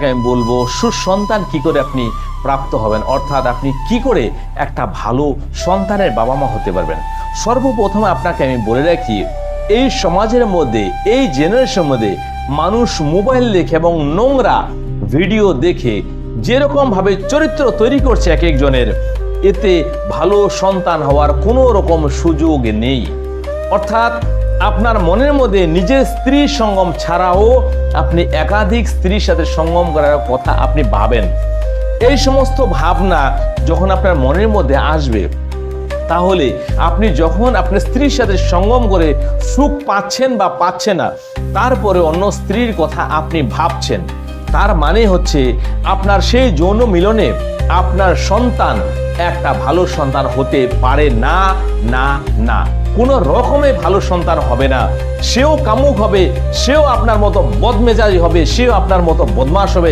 আপনাকে আমি বলব, সুসন্তান কি করে আপনি প্রাপ্ত হবেন? অর্থাৎ আপনি কি করে একটা ভালো সন্তানের বাবা মা হতে পারবেন? সর্বপ্রথমে আপনাকে আমি বলে রাখি, এই সমাজের মধ্যে, এই জেনারেশন মধ্যে মানুষ মোবাইল দেখে এবং নোংরা ভিডিও দেখে যেরকম ভাবে চরিত্র তৈরি করছে এক একজনের এতে ভালো সন্তান হওয়ার কোনো রকম সুযোগ নেই। অর্থাৎ আপনার মনের মধ্যে নিজের স্ত্রী সঙ্গম ছাড়াও আপনি একাধিক স্ত্রীর সাথে সঙ্গম করার কথা আপনি ভাবেন। এই সমস্ত ভাবনা যখন আপনার মনের মধ্যে আসবে, তাহলে আপনি যখন আপনার স্ত্রীর সাথে সঙ্গম করে সুখ পাচ্ছেন বা পাচ্ছেন না, তারপরে অন্য স্ত্রীর কথা আপনি ভাবছেন। তার মানে হচ্ছে আপনার সেই যৌন মিলনে আপনার সন্তান একটা ভালো সন্তান হতে পারে না না না। কোনো রকমে ভালো সন্তান হবে না। সেও কামুক হবে, সেও আপনার মতো বদমেজাজি হবে, সেও আপনার মতো বদমাস হবে।